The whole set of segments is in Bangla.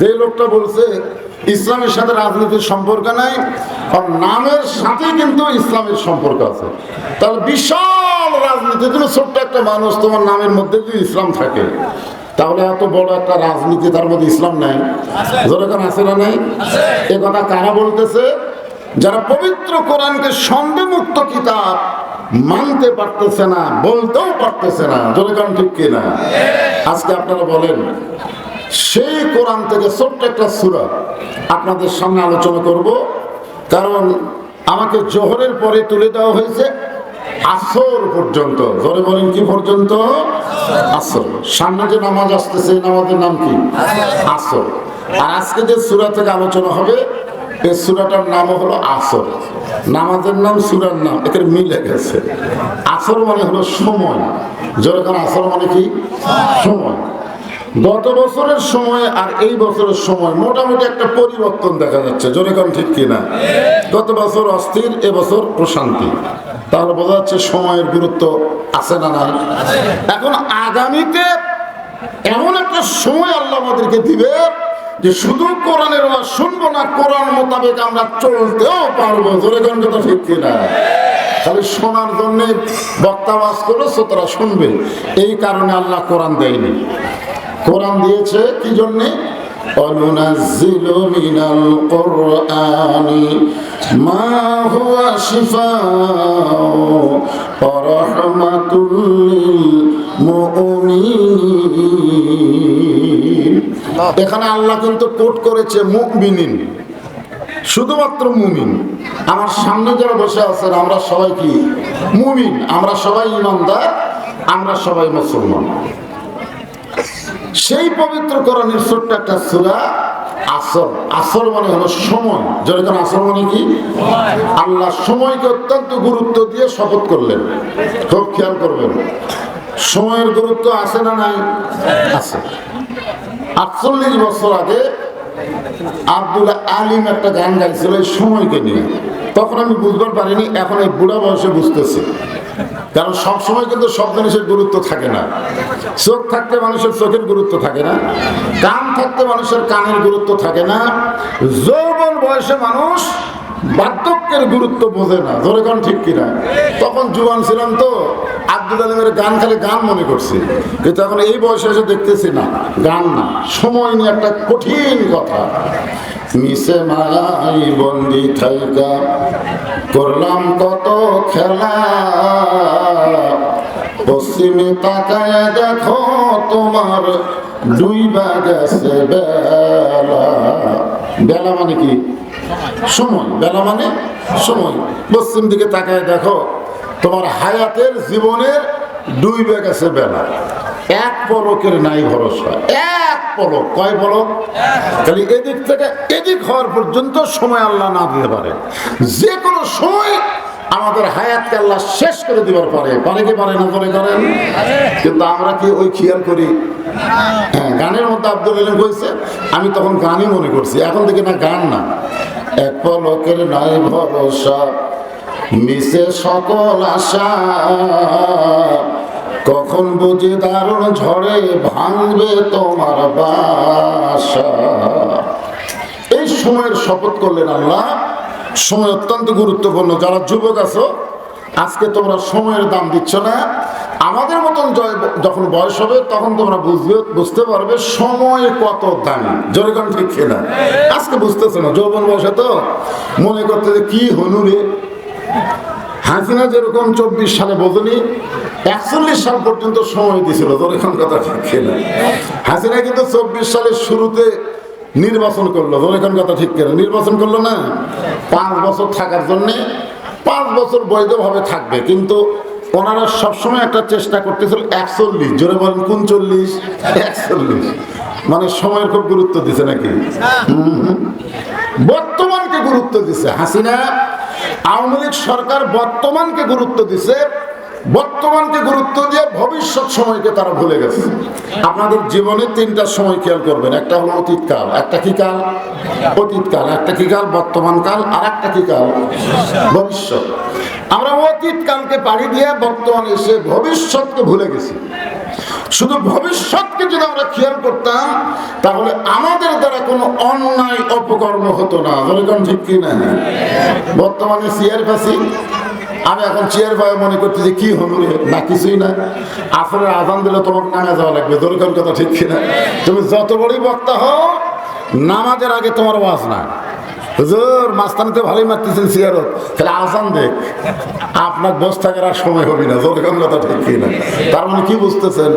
যে লোকটা বলছে, ইসলামের সাথে রাজনীতির সম্পর্ক নাই, আর নামের সাথে কিন্তু ইসলামের সম্পর্ক আছে। তাহলে বিশাল রাজনীতি তুমি ছোট্ট একটা মানুষ, তোমার নামের মধ্যে যদি ইসলাম থাকে, তাহলে এত বড় একটা রাজনীতি তার মধ্যে ইসলাম নাই। যেরকম আছে না নাই? এ কথা কারা বলতেছে? যারা পবিত্র কোরআনকে সন্দেহমুক্ত কিতাব মানতে পারতেছে না, বলতেও পারতেছে না। যেরকম ঠিক কিনা? আজকে আপনারা বলেন সেই কোরআন থেকে ছোট্ট একটা সুরা আপনাদের সামনে আলোচনা করব। কারণ আমাকে জোহরের পরে তুলে দেওয়া হয়েছে আসর পর্যন্ত। জোরে বলেন কি পর্যন্ত? আসর। সামনে যে নামাজ আসতেছে নামাজের নাম কি? আসর। আর আজকে যে সুরা থেকে আলোচনা হবে, এই সুরাটার নাম হলো আসর। নামাজের নাম, সুরার নাম এখানে মিলে গেছে। আসর মানে হলো সময়। যেরকম আসর মানে কি? সময়। গত বছরের সময় আর এই বছরের সময় মোটামুটি একটা পরিবর্তন দেখা যাচ্ছে। যেরকম ঠিক কিনা? গত বছর অস্থির এবছর প্রশান্তি। তাহলে বোঝা যাচ্ছে সময়ের গুরুত্ব আছে না নাই। এখন আগামীতে এমন একটা সময় আল্লাহ আমাদেরকে দিবে যে শুধু কোরআনের শুনব না, কোরআন মোতাবেক আমরা চলতেও পারব। যেরকম কথা ঠিক কিনা? খালি শোনার জন্য বক্তা বাস করল শ্রোতারা শুনবে। এই কারণে আল্লাহ কোরআন দেয়নি। কোরআন দিয়েছে কি জন্যে وننزل من القرآن ما هو شفاء ورحمة للمؤمنين এখানে আল্লাহ কিন্তু কোট করেছে মুমিনিন শুধুমাত্র মুমিন আমার সামনে যারা বসে আছেন আমরা সবাই কি মুমিন আমরা সবাই ইমানদার আমরা সবাই মুসলমান সেই পবিত্র করণের ছোট্ট একটা সুরা আসর আসর মানে হলো সময়। যেরকম আসর মানে কি? আল্লাহ সময়কে অত্যন্ত গুরুত্ব দিয়ে শপথ করলেন। খুব খেয়াল করবেন, সময়ের গুরুত্ব আছে না নাই? আছে। আটচল্লিশ বছর আগে আব্দুল্লাহ আলিম একটা গান গাইছিল সময়কে নিয়ে। তখন আমি বুঝবার পারিনি, এখন এই বুড়া বয়সে বুঝতেছি। কারণ সব সময় কিন্তু সব জিনিসের গুরুত্ব থাকে না। চোখ থাকতে মানুষের চোখের গুরুত্ব থাকে না। কান থাকতে মানুষের কানের গুরুত্ব থাকে না। যৌবন বয়সে মানুষ বার্ধক্যের গুরুত্ব বোঝে না। ধরে কারণ ঠিক কিনা? তখন জুয়ান ছিলাম তো, আব্দুল আলমের গান খালি গান মনে করছি। কিন্তু এখন এই বয়সে এসে দেখতেছি না, গান না। সময় নিয়ে একটা কঠিন কথা। মিশে মায়াই বন্দি থাইকা। করলাম কত খেলা। পশ্চিমে তাকায় দেখো তোমার ডুইবা গেছে বেলা। বেলা মানে কি? সময়। বেলা মানে সময়। পশ্চিম দিকে তাকায় দেখো তোমার হায়াতের জীবনের দুই ডুইবে গেছে বেলা। এক পলকের নাই ভরসা। এক পলক। কয় পলক? তাহলে এদিক থেকে এদিক হওয়ার পর্যন্ত সময় আল্লাহ না দিতে পারে। যে কোনো সময় আমাদের হায়াতকে আল্লাহ শেষ করে দিবার পারে। পারে কি, পারে না করে করেন? কিন্তু আমরা কি ওই খেয়াল করি? হ্যাঁ গানের মধ্যে আব্দুল আলম কইছে, আমি তখন গানই মনে করছি। এখন থেকে না, গান না। এক পলকের নাই ভরসা, মিশে সকল আশা। কখন বুঝি দারুণ ঝড়ে ভাঙবে তোমার বাসা। এই সময়ের শপথ করলেন আল্লাহ। সময় অত্যন্ত গুরুত্বপূর্ণ। যারা যুবক আছো, আজকে তোমরা সময়ের দাম দিচ্ছ না। আমাদের মতন যখন বয়স হবে, তখন তোমরা বুঝবে, বুঝতে পারবে সময় কত দামি। জনগণ ঠিক না আজকে বুঝতেছো না, যৌবন বয়সে তো মনে করতে যে কি হনুরে হাসিনা যেরকম চব্বিশ সালে বোঝনি একচল্লিশ সাল পর্যন্ত সময় তোর এখন কথা ঠিক না হাসিনা কিন্তু চব্বিশ সালের শুরুতে নির্বাচন করল এখন কথা ঠিক কেনা। নির্বাচন করল না, পাঁচ বছর থাকার জন্যে, পাঁচ বছর বৈধভাবে থাকবে। কিন্তু ওনারা সবসময় একটা চেষ্টা করতেছিল একচল্লিশ, জোরে বলেন কোন চল্লিশ একচল্লিশ। মানে সময়ের খুব গুরুত্ব দিছে নাকি। বর্তমানকে গুরুত্ব দিছে। হাসিনা আওয়ামী লীগ সরকার বর্তমানকে গুরুত্ব দিছে বর্তমানকে গুরুত্ব দিয়ে ভবিষ্যৎ সময়কে তারা ভুলে গেছে। আপনাদের জীবনে তিনটা সময় খেয়াল করবেন। একটা হলো অতীতকাল একটা কি কাল? অতীতকাল একটা কি কাল? বর্তমান কাল, আর একটা কি কাল? ভবিষ্যৎ। আমরা অতীতকালকে পাড়ি দিয়ে বর্তমানে এসে ভবিষ্যৎকে ভুলে গেছি। শুধু ভবিষ্যৎকে যদি আমরা খেয়াল করতাম, তাহলে আমাদের দ্বারা কোনো অন্যায়, অপকর্ম হতো না। বর্তমানে চেয়ার ফাঁসি আমি এখন চেয়ার পায়ে মনে করছি যে কি হলো না, কিছুই না আসলে আজান দিলে তোমার নামে যাওয়া লাগবে। যেরকম কথা ঠিক কিনা? তুমি যত বড়ই বক্তা হও, নামাজের আগে তোমার ওয়াজ না হুজুর মাস্তানিতে ভালোই মারতেছেন সিয়ারত। তাহলে আসান দেখ। আপনার বস থাকার আর সময় হবে না। যেরকম কথা ঠিক কিনা? তার মানে কি বুঝতেছেন?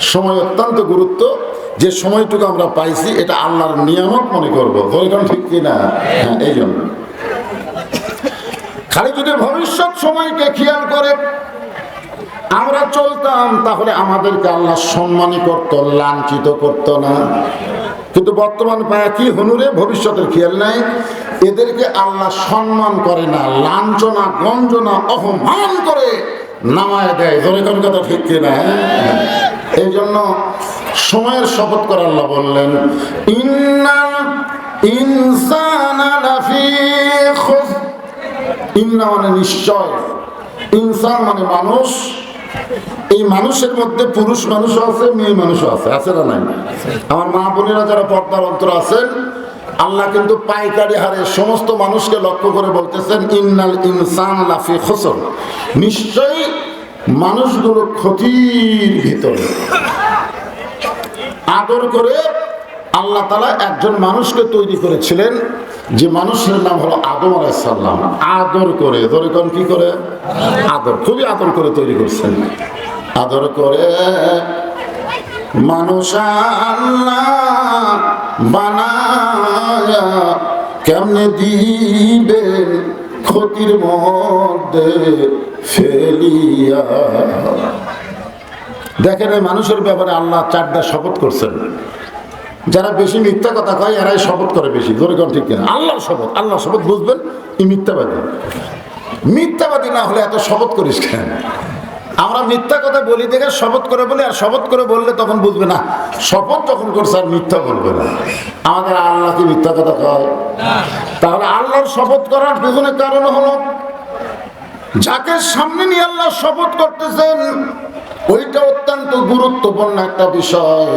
সময় অত্যন্ত গুরুত্ব। যে সময়টুকু আমরা পাইছি, এটা আল্লাহর নিয়ামত মনে করব। যেরকম ঠিক কিনা? হ্যাঁ এই জন্য। খালি যদি ভবিষ্যৎ সময়কে খেয়াল করে, আমরা চলতাম, তাহলে আমাদেরকে আল্লাহ সম্মানই করতো, লাঞ্ছিত করতো না। কিন্তু বর্তমান পায়া কি হনুরে ভবিষ্যতের খেয়াল নাই। এদেরকে আল্লাহ সম্মান করে না, লাঞ্ছনা, গঞ্জনা, অপমান করে নামায় দেয়। কোন কথা ঠিক কিনা? এই জন্য সময়ের শপথ করে আল্লাহ বললেন, ইন্নাল ইনসানা ইন্না মানে নিশ্চয়। ইনসান মানে মানুষ। এই মানুষের মধ্যে পুরুষ মানুষও আছে, মেয়ে মানুষও আছে। আছে না নাই? আমার মা বোনেরা যারা পর্দার অন্তর আছেন, আল্লাহ কিন্তু পাইকারি হারে সমস্ত মানুষকে লক্ষ্য করে বলতেছেন, ইন্নাল ইনসান লাফি খসর। নিশ্চয়ই মানুষগুলো ক্ষতির ভিতরে। আদর করে আল্লাহ তালা একজন মানুষকে তৈরি করেছিলেন যে মানুষের নাম হলো আদম আলাইসাল্লাম আদর করে, ধরে কোন কি করে? আদর, খুবই আদর করে তৈরি করছেন। আদর করে মানুষ আল্লাহ বানায়া কেমনে দিবেন? ক্ষতির মধ্যে ফেলিয়া। দেখেন মানুষের ব্যাপারে আল্লাহ চারটা শপথ করছেন। যারা বেশি মিথ্যা কথা কয়, এরাই শপথ করে বেশি। ধরে কোন ঠিক কিনা? আল্লাহর শপথ আল্লাহর শপথ বুঝবেন ই মিথ্যাবাদী। মিথ্যাবাদী না হলে এত শপথ করিস কেন? আমরা মিথ্যা কথা বলি দেখে শপথ করে বলি, আর শপথ করে বললে তখন বুঝবে না, শপথ যখন করছে আর মিথ্যা বলবে না। আমাদের আল্লাহ কি মিথ্যা কথা কয়? তাহলে আল্লাহর শপথ করার পেছনে কারণ হলো, যাকে সামনে নিয়ে আল্লাহ শপথ করতেছেন, ওইটা অত্যন্ত গুরুত্বপূর্ণ একটা বিষয়।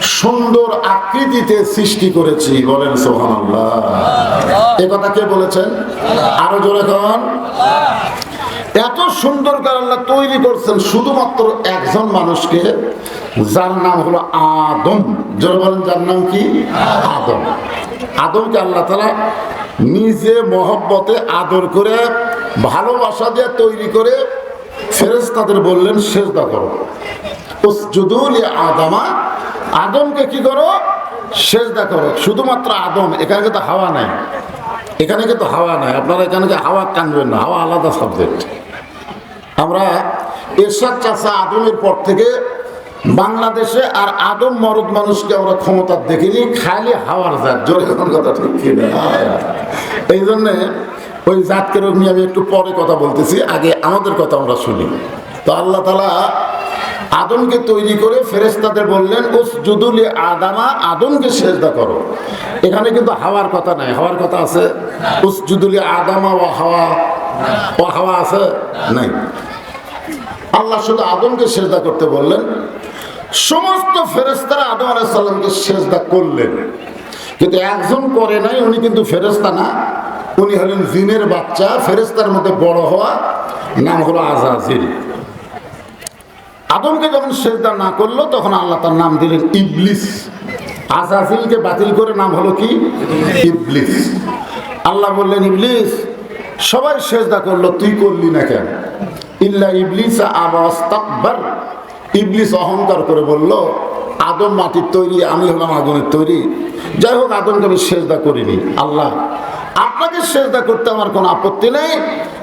সুন্দর আকৃতিতে সৃষ্টি করেছি, বলেন সোহান এ কথা কে বলেছেন? আরও জোরে কন। এত সুন্দর করে আল্লাহ তৈরি করছেন শুধুমাত্র একজন মানুষকে, যার নাম হলো আদম। জোরে বলেন, যার নাম কি? আদম। আদমকে আল্লাহ তালা নিজে মহব্বতে আদর করে, ভালোবাসা দিয়ে তৈরি করে ফেরেশতাদের বললেন, সেজদা করো। উসজুদুল আদামা আদমকে কি করো? সেজদা করো। শুধুমাত্র আদম, এখানে কিন্তু হাওয়া নাই। এখানে কিন্তু হাওয়া নাই। আপনারা এখানে হাওয়া টানবেন না? হাওয়া আলাদা সাবজেক্ট আমরা এরশাদ চাষা আদমের পর থেকে বাংলাদেশে আর আদম মরদ মানুষকে আমরা ক্ষমতা দেখিনি, খালি হাওয়ার জাত। জোরে কথা ঠিক এই জন্যে ওই জাতকে রোগ নিয়ে আমি একটু পরে কথা বলতেছি। আগে আমাদের কথা আমরা শুনি। তো আল্লাহ তালা আদমকে তৈরি করে ফেরেস্তাদের বললেন উস জুদুলি আদামা, আদমকে সেজদা করো। এখানে কিন্তু হাওয়ার কথা নাই। হাওয়ার কথা আছে? উস জুদুলি আদামা ও হাওয়া ও হাওয়া আছে? নাই। আল্লাহ শুধু আদমকে সেজদা করতে বললেন, সমস্ত ফেরেস্তারা আদম আলাইসাল্লামকে সেজদা করলেন। কিন্তু একজন করে নাই, উনি কিন্তু ফেরেস্তা না। উনি হলেন জিনের বাচ্চা ফেরেস্তার মধ্যে বড় হওয়া, নাম হলো আজাজিল আদমকে যখন সেজদা না করল, তখন আল্লাহ তার নাম দিলেন ইবলিস। আজাজিলকে বাতিল করে নাম হলো কি? ইবলিস। আল্লাহ বললেন, ইবলিস, সবাই সেজদা করল, তুই করলি না কেন? ইল্লা ইবলিস আবাস্তাকবার। ইবলিস অহংকার করে বলল, আদম মাটির তৈরি, আমি হলাম আগুনের তৈরি। যাই হোক, আদমকে আমি সেজদা করিনি। আল্লাহ, আপনাকে সেজদা করতে আমার কোনো আপত্তি নেই,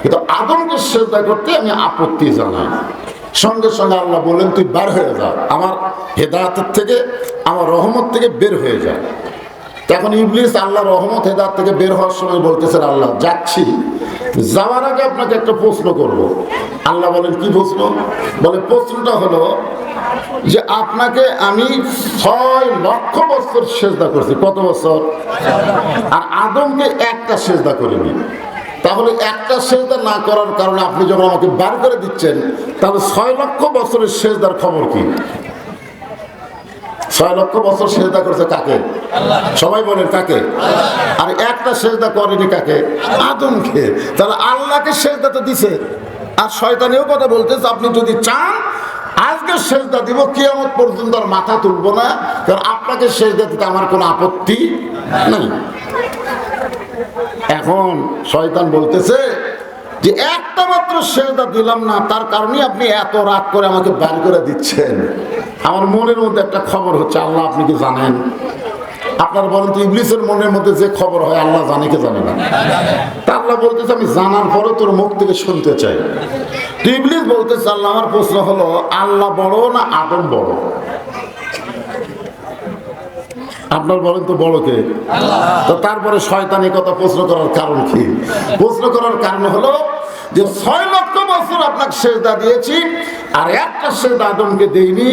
কিন্তু আদমকে সেজদা করতে আমি আপত্তি জানাই। সঙ্গে সঙ্গে আল্লাহ বলেন, তুই বার হয়ে যা। আমার হেদায়তের থেকে, আমার রহমত থেকে বের হয়ে যা। তখন ইবলিস আল্লাহ রহমত হেদাত থেকে বের হওয়ার সময় বলতেছেন, আল্লাহ, যাচ্ছি। যাওয়ার আগে আপনাকে একটা প্রশ্ন করব। আল্লাহ বলেন, কি প্রশ্ন? বলে, প্রশ্নটা হলো যে আপনাকে আমি ছয় লক্ষ বছর সেজদা করছি। কত বছর? আর আদমকে একটা সেজদা করিনি। তাহলে একটা সেজদা না করার কারণে আপনি যখন আমাকে বার করে দিচ্ছেন, তাহলে ছয় লক্ষ বছরের সেজদার খবর কি? ছয় লক্ষ বছর সেজদা করছে কাকে? সবাই বলেন কাকে? আর একটা সেজদা করেনি কাকে? আদমকে। তাহলে আল্লাহকে সেজদা তো দিছে। আর শয়তানেও কথা বলতেছে, আপনি যদি চান, আজকে সেজদা দিব, কিয়ামত পর্যন্ত আর মাথা তুলবো না, কারণ আপনাকে সেজদা দিতে আমার কোনো আপত্তি নেই। এখন শয়তান বলতেছে যে একটা মাত্র সেজদা দিলাম না, তার কারণে আপনি এত রাগ করে আমাকে বার করে দিচ্ছেন। আমার মনের মধ্যে একটা খবর হচ্ছে, আল্লাহ আপনি কি জানেন? আপনার বলেন তো, ইবলিসের মনের মধ্যে যে খবর হয়, আল্লাহ জানে কি জানে না? তা আল্লাহ বলতেছে, আমি জানার পরে তোর মুখ থেকে শুনতে চাই। তো ইবলিস বলতেছে, আল্লাহ, আমার প্রশ্ন হলো, আল্লাহ বড় না আদম বড়? আপনার বলেন তো বড় কে? তো তারপরে শয়তান কথা প্রশ্ন করার কারণ কি? প্রশ্ন করার কারণ হলো যে ছয় লক্ষ বছর আপনাকে সেজদা দিয়েছি, আর একটা সেজদা আদমকে দেইনি।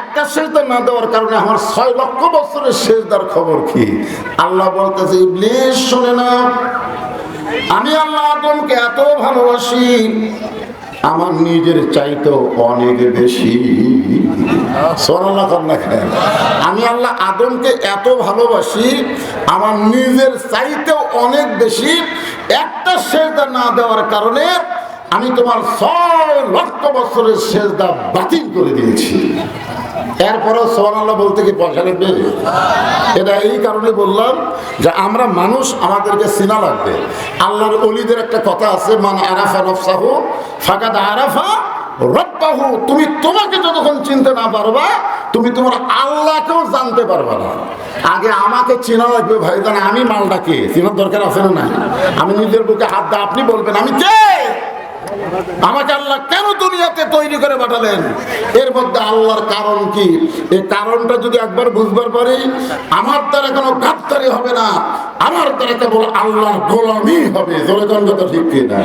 একটা সেজদা না দেওয়ার কারণে আমার ছয় লক্ষ বছরের সেজদার খবর কি? আল্লাহ বলতেছে, ইবলিস, শোনে না। আমি আল্লাহ আদমকে এত ভালোবাসি আমার নিজের চাইতেও অনেক বেশি। আমি আল্লাহ আদমকে এত ভালোবাসি, আমার নিজের চাইতেও অনেক বেশি। একটা সেজদা না দেওয়ার কারণে আমি তোমার ছয় লক্ষ বছরের সেজদা বাতিল করে দিয়েছি। এরপরেও সোহান আল্লাহ বলতে কি পয়সা লাগবে? এটা এই কারণে বললাম যে আমরা মানুষ, আমাদেরকে চিনা লাগবে। আল্লাহর অলিদের একটা কথা আছে, মান আরাফা নফসাহু, ফাকাদ আরাফা রব্বাহু। তুমি তোমাকে যতক্ষণ চিনতে না পারবা, তুমি তোমার আল্লাহকেও জানতে পারবা না। আগে আমাকে চেনা লাগবে, ভাই আমি মালটা কে? চেনার দরকার আছে না আমি নিজের বুকে হাত দা আপনি বলবেন, আমি কে? আমাকে আল্লাহ কেন দুনিয়াতে তৈরি করে পাঠালেন? এর মধ্যে আল্লাহর কারণ কি? এই কারণটা যদি একবার বুঝবার পারি, আমার দ্বারা কোনো গাদ্দারি হবে না, আমার দ্বারা কেবল আল্লাহর গোলামি হবে। জোরে ঠিক কিনা।